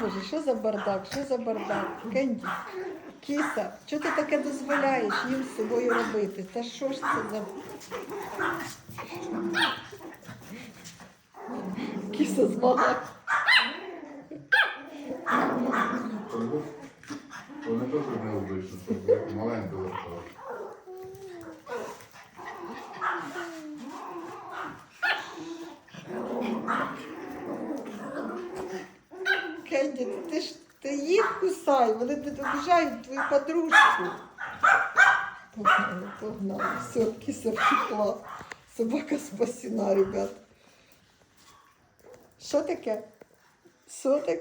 Боже, що за бардак, що за бардак? Кенді, киса. що ти таке дозволяєш їм з собою робити? Та що ж це за кіса змогла? Теж необично, щоб маленько вертали. Кенді, ти ж ти їх кусай, вони обіжають твою подружку. Погнали, погнали. Все, кіса втекла. Собака спасена, ребят. Що таке? Що таке?